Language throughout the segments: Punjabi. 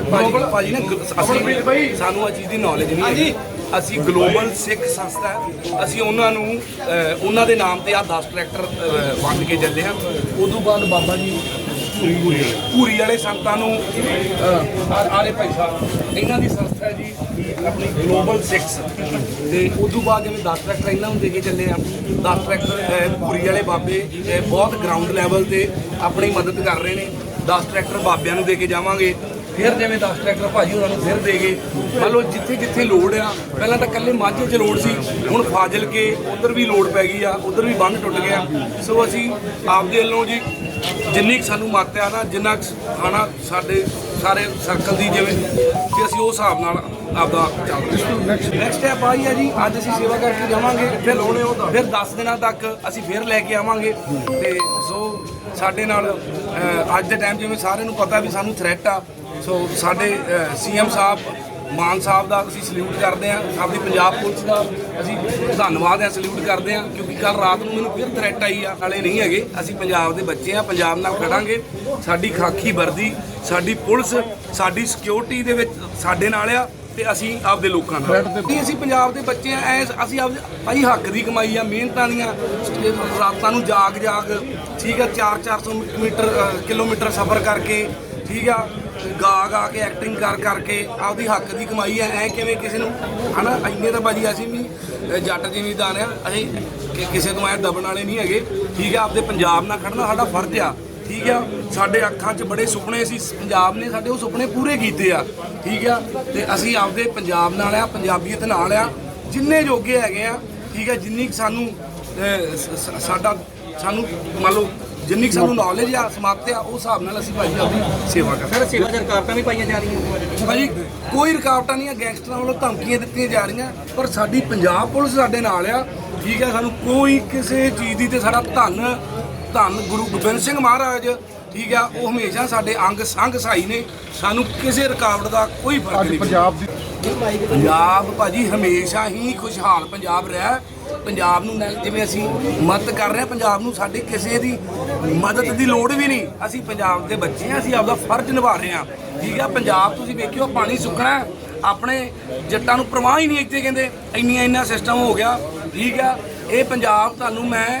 ਗਲੋਬਲ ਭਾਜੀ ਨਾ ਅਸੀਂ ਸਾਨੂੰ ਆ ਚੀਜ਼ ਦੀ ਨੌਲੇਜ ਨਹੀਂ ਹਾਂਜੀ। ਅਸੀਂ ਗਲੋਬਲ ਸਿੱਖ ਸੰਸਥਾ ਹੈ। ਅਸੀਂ ਉਹਨਾਂ ਨੂੰ ਉਹਨਾਂ ਦੇ ਨਾਮ ਤੇ ਆ 10 ਟਰੈਕਟਰ ਵੰਡ ਕੇ ਚੱਲੇ ਹਾਂ। ਉਦੋਂ ਬਾਅਦ ਬਾਬਾ ਜੀ ਪੂਰੀ ਵਾਲੇ। ਸੰਤਾਂ ਨੂੰ ਆਲੇ ਭਾਈ ਸਾਹਿਬ ਇਹਨਾਂ ਦੀ ਸੰਸਥਾ ਹੈ ਜੀ ਆਪਣੀ ਗਲੋਬਲ ਸਿੱਖਸ ਤੇ ਉਦੋਂ ਬਾਅਦ ਜਿਵੇਂ 10 ਟਰੈਕਟਰ ਇਹਨਾਂ ਨੂੰ ਦੇ ਕੇ ਚੱਲੇ ਆ 10 ਟਰੈਕਟਰ ਪੂਰੀ ਵਾਲੇ ਬਾਬੇ ਬਹੁਤ ਗਰਾਊਂਡ ਲੈਵਲ ਤੇ ਆਪਣੀ ਮਦਦ ਕਰ ਰਹੇ ਨੇ। 10 ਟਰੈਕਟਰ ਬਾਬਿਆਂ ਨੂੰ ਦੇ ਕੇ ਜਾਵਾਂਗੇ, ਫਿਰ ਜਿਵੇਂ 10 ਟਰੈਕਟਰ ਭਾਜੀ ਉਹਨਾਂ ਨੂੰ ਫਿਰ ਦੇ ਗਏ ਮੰਨ ਲਓ ਜਿੱਥੇ ਜਿੱਥੇ ਲੋੜ ਆ, ਪਹਿਲਾਂ ਤਾਂ ਕੱਲੇ ਮਾਝੇ 'ਚ ਲੋੜ ਸੀ, ਹੁਣ ਫਾਜ਼ਿਲ ਕੇ ਉਧਰ ਵੀ ਲੋੜ ਪੈ ਗਈ ਆ, ਉਧਰ ਵੀ ਬੰਨ ਟੁੱਟ ਗਿਆ। ਸੋ ਅਸੀਂ ਆਪਦੇ ਵੱਲੋਂ ਜੀ, ਜਿੰਨੀ ਕੁ ਸਾਨੂੰ ਮੱਤ ਆ ਨਾ, ਜਿੰਨਾ ਕੁ ਖਾਣਾ ਸਾਡੇ ਸਾਰੇ ਸਰਕਲ ਦੀ ਜਿਵੇਂ ਕਿ ਉਸ ਹਿਸਾਬ ਨਾਲ ਆਪਦਾ ਚੱਲ ਨੈਕਸਟ ਸਟੈਪ ਆਈ ਆ ਜੀ ਅੱਜ ਅਸੀਂ ਸੇਵਾ ਕਰਕੇ ਜਾਵਾਂਗੇ ਫਿਰ ਲਾਉਣੇ ਉਹ ਫਿਰ 10 ਦਿਨਾਂ ਤੱਕ ਅਸੀਂ ਫਿਰ ਲੈ ਕੇ ਆਵਾਂਗੇ। ਤੇ ਸੋ ਸਾਡੇ ਨਾਲ ਅਹ, ਅੱਜ ਦੇ ਟਾਈਮ ਜਿਵੇਂ ਸਾਰਿਆਂ ਨੂੰ ਪਤਾ ਵੀ ਸਾਨੂੰ ਥ੍ਰੈਟ ਆ ਸੋ ਸਾਡੇ ਸੀਐਮ ਸਾਹਿਬ ਮਾਨ ਸਾਹਿਬ ਦਾ ਅਸੀਂ ਸਲੂਟ ਕਰਦੇ ਹਾਂ ਸਾਡੀ ਪੰਜਾਬ ਪੁਲਿਸ ਦਾ ਅਸੀਂ ਧੰਨਵਾਦ ਹੈ ਸਲੂਟ ਕਰਦੇ ਹਾਂ ਕਿਉਂਕਿ ਕੱਲ ਰਾਤ ਨੂੰ ਮੈਨੂੰ ਫਿਰ ਥ੍ਰੈਟ ਆਈ ਆ। ਨਾਲੇ ਨਹੀਂ ਹੈਗੇ ਅਸੀਂ ਪੰਜਾਬ ਦੇ ਬੱਚੇ ਆ ਪੰਜਾਬ ਨਾਲ ਖੜਾਂਗੇ। ਸਾਡੀ ਖਾਕੀ ਵਰਦੀ ਸਾਡੀ ਪੁਲਿਸ ਸਾਡੀ ਸਿਕਿਉਰਿਟੀ ਦੇ ਵਿੱਚ ਸਾਡੇ ਨਾਲ ਆ ਤੇ ਅਸੀਂ ਆਪਦੇ ਲੋਕਾਂ ਨਾਲ। ਨਹੀਂ ਅਸੀਂ ਪੰਜਾਬ ਦੇ ਬੱਚੇ ਆ ਐ ਅਸੀਂ ਆਪ ਭਾਈ ਹੱਕ ਦੀ ਕਮਾਈ ਆ ਮਿਹਨਤਾਂ ਦੀਆਂ ਰਾਤਾਂ ਨੂੰ ਜਾਗ ਜਾਗ ਠੀਕ ਆ 4-400 ਮੀਟਰ ਕਿਲੋਮੀਟਰ ਸਫ਼ਰ ਕਰਕੇ ਠੀਕ ਆ ਗਾ ਗਾ ਕੇ ਐਕਟਿੰਗ ਕਰ ਕਰਕੇ ਆਪਦੀ ਹੱਕ ਦੀ ਕਮਾਈ ਐ ਐ ਕਿਵੇਂ ਕਿਸੇ ਨੂੰ ਹਨਾ ਇੰਨੇ ਤਾਂ ਭਾਜੀ ਅਸੀਂ ਵੀ ਜੱਟ ਜ਼ਿਮੀਦਾਰ ਆ ਅਸੀਂ ਕਿਸੇ ਤੋਂ ਐ ਦਬਣ ਵਾਲੇ ਨਹੀਂ ਹੈਗੇ ਠੀਕ ਆ ਆਪਦੇ ਪੰਜਾਬ ਨਾਲ ਖੜਨਾ ਸਾਡਾ ਫਰਜ਼ ਆ। ਠੀਕ ਆ? ਸਾਡੇ ਅੱਖਾਂ 'ਚ ਬੜੇ ਸੁਪਨੇ ਸੀ। ਪੰਜਾਬ ਨੇ ਸਾਡੇ ਉਹ ਸੁਪਨੇ ਪੂਰੇ ਕੀਤੇ ਆ। ਠੀਕ ਆ? ਤੇ ਅਸੀਂ ਆਪਦੇ ਪੰਜਾਬ ਨਾਲ ਆ ਪੰਜਾਬੀਅਤ ਨਾਲ ਆ। ਜਿੰਨੇ ਜੋਗੇ ਹੈਗੇ ਆ ਠੀਕ ਆ ਜਿੰਨੀ ਸਾਨੂੰ ਸਾਡਾ ਸਾਨੂੰ ਮੰਨ ਲਓ ਜਿੰਨੀ ਸਾਨੂੰ ਨੌਲੇਜ ਆ ਸਮਾਪਤ ਆ ਉਸ ਹਿਸਾਬ ਨਾਲ ਅਸੀਂ ਭਾਈ ਆਪਦੀ ਸੇਵਾ ਕਰਦੇ ਸਰ ਸੇਵਾ ਦੀਆਂ ਰੁਕਾਵਟਾਂ ਵੀ ਪਾਈਆਂ ਜਾ ਰਹੀਆਂ ਭਾਜੀ ਕੋਈ ਰੁਕਾਵਟਾਂ ਨਹੀਂ ਆ ਗੈਂਗਸਟਰਾਂ ਵੱਲੋਂ ਧਮਕੀਆਂ ਦਿੱਤੀਆਂ ਜਾ ਰਹੀਆਂ ਪਰ ਸਾਡੀ ਪੰਜਾਬ ਪੁਲਿਸ ਸਾਡੇ ਨਾਲ ਆ। ਠੀਕ ਆ ਸਾਨੂੰ ਕੋਈ ਕਿਸੇ ਚੀਜ਼ ਦੀ ਤੇ ਸਾਡਾ ਧੰਨ ਧੰਨ ਗੁਰੂ ਗੋਬਿੰਦ ਸਿੰਘ ਮਹਾਰਾਜ। ਠੀਕ ਆ ਉਹ ਹਮੇਸ਼ਾ ਸਾਡੇ ਅੰਗ ਸੰਗ ਸਹਾਈ ਨੇ। ਸਾਨੂੰ ਕਿਸੇ ਰੁਕਾਵਟ ਦਾ ਕੋਈ ਫ਼ਰਕ ਨਹੀਂ ਪੰਜਾਬ ਦੀ ਪੰਜਾਬ ਭਾਜੀ ਹਮੇਸ਼ਾ ਹੀ ਖੁਸ਼ਹਾਲ ਪੰਜਾਬ ਰਿਹਾ। ਪੰਜਾਬ ਨੂੰ ਜਿਵੇਂ ਅਸੀਂ ਮਦਦ ਕਰ ਰਹੇ ਹਾਂ ਪੰਜਾਬ ਨੂੰ ਸਾਡੀ ਕਿਸੇ ਦੀ ਮਦਦ ਦੀ ਲੋੜ ਵੀ ਨਹੀਂ। ਅਸੀਂ ਪੰਜਾਬ ਦੇ ਬੱਚੇ ਹਾਂ ਅਸੀਂ ਆਪਦਾ ਫਰਜ਼ ਨਿਭਾ ਰਹੇ ਹਾਂ। ਠੀਕ ਆ ਪੰਜਾਬ ਤੁਸੀਂ ਵੇਖਿਓ ਪਾਣੀ ਸੁੱਕਣਾ। ਆਪਣੇ ਜੱਟਾਂ ਨੂੰ ਪ੍ਰਵਾਹ ਹੀ ਨਹੀਂ ਇੱਥੇ ਕਹਿੰਦੇ। ਇੰਨੀਆਂ ਇੰਨਾ ਸਿਸਟਮ ਹੋ ਗਿਆ। ਠੀਕ ਆ ਇਹ ਪੰਜਾਬ ਤੁਹਾਨੂੰ ਮੈਂ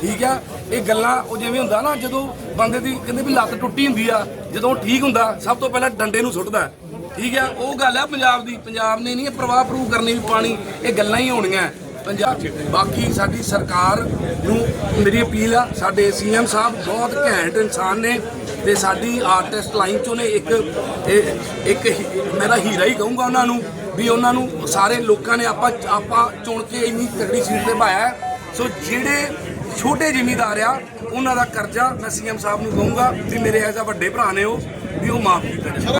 ਠੀਕ ਆ, ਇਹ ਗੱਲਾਂ ਉਹ ਜਿਵੇਂ ਹੁੰਦਾ ਨਾ, ਜਦੋਂ ਬੰਦੇ ਦੀ ਕਹਿੰਦੇ ਵੀ ਲੱਤ ਟੁੱਟੀ ਹੁੰਦੀ ਆ, ਜਦੋਂ ਠੀਕ ਹੁੰਦਾ, ਸਭ ਤੋਂ ਪਹਿਲਾਂ ਡੰਡੇ ਨੂੰ ਸੁੱਟਦਾ। ਠੀਕ ਆ, ਉਹ ਗੱਲ ਆ ਪੰਜਾਬ ਦੀ, ਪੰਜਾਬ ਨੇ ਨਹੀਂ, ਇਹ ਪ੍ਰਵਾਹ ਪ੍ਰੂਵ ਕਰਨੀ ਵੀ ਪਾਣੀ, ਇਹ ਗੱਲਾਂ ਹੀ ਹੋਣੀਆਂ। ਪੰਜਾਬ, ਬਾਕੀ ਸਾਡੀ ਸਰਕਾਰ ਨੂੰ ਮੇਰੀ ਅਪੀਲ ਆ, ਸਾਡੇ ਸੀਐਮ ਸਾਹਿਬ ਬਹੁਤ ਘੈਂਟ ਇਨਸਾਨ ਨੇ ਤੇ ਸਾਡੀ ਆਰਟਿਸਟ ਲਾਈਨ ਚੋਂ ਨੇ ਇੱਕ, ਇਹ- ਇੱਕ ਮੇਰਾ ਹੀਰਾ ਹੀ ਕਹੂੰਗਾ ਉਹਨਾਂ ਨੂੰ ਵੀ ਉਹਨਾਂ ਨੂੰ ਸਾਰੇ ਲੋਕਾਂ ਨੇ ਆਪਾਂ ਆਪਾਂ ਚੁਣ ਕੇ ਇੰਨੀ ਤਕੜੀ ਸੀਟ ਤੇ ਪਾਇਆ ਸੋ ਜਿਹੜੇ ਛੋਟੇ ਜ਼ਿਮੀਦਾਰ ਆ, ਉਹਨਾਂ ਦਾ ਕਰਜ਼ਾ ਮੈਂ ਸੀਐਮ ਸਾਹਿਬ ਨੂੰ ਕਹੂੰਗਾ ਵੀ ਮੇਰੇ ਐਜ਼ ਆ ਵੱਡੇ ਭਰਾ ਨੇ ਉਹ, ਵੀ ਉਹ ਮਾਫ ਕੀਤਾ ਜਾਵੇ